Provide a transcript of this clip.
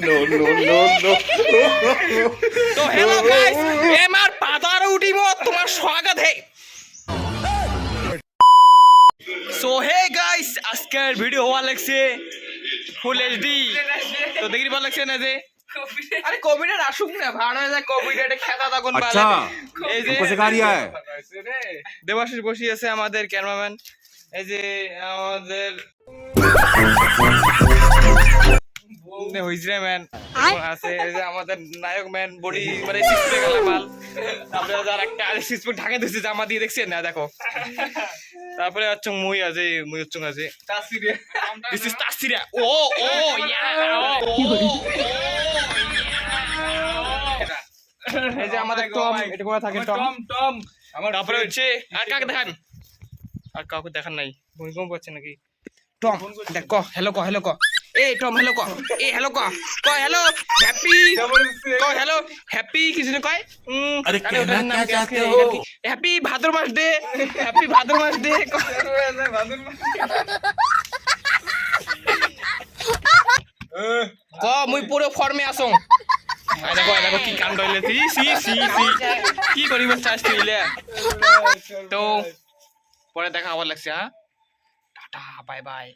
No no no no তো hello guys এমার পাদার উঠিব তোমার স্বাগত হে। সো হে গাইস আজকের ভিডিও হওয়া লাগছে ফুল এইচডি তো দেখি ভালো লাগছে না যে? আরে কোভিড এর আসুক না ভাড়া হয়ে যায় কোভিড এটা খেতা তখন আচ্ছা এই যে কোসে গাড়ি আয়? দেবাশিস বসি আছে আমাদের ক্যামেরাম্যান। এই যে আমাদের হইজরে ম্যান আছে এই যে আমাদের নায়ক ম্যান বডি মানে গেল মাল তারপরে যার একটা প্যাক ঢাকা জামা দিয়ে দেখছেন না দেখো তারপরে হচ্ছে মুই আছে মুই হচ্ছে আছে দিস ইজ তাসিরা ও ও ইয়া ও এই যে আমাদের টম এটা কোথায় থাকে টম টম তারপরে হচ্ছে আর কাকে দেখান আর কাউকে দেখান নাই ভূমিকম্প হচ্ছে নাকি টম দেখ ক হ্যালো ক হ্যালো ক এ টম হ্যালো ক এ হ্যালো ক ক হ্যালো হ্যাপি ক হ্যালো হ্যাপি কিছু কয়? আরে কেনা কা? চাতে হ্যাপি ভাদ্র মাস দে। হ্যাপি ভাদ্র মাস দে ক মুই পুরো ফর্মে আসং আরে কয় কি কাণ্ড কি করিব চাষ হইলে? তো পরে দেখা হবার লাগছে হ্যাঁ? Tata bye bye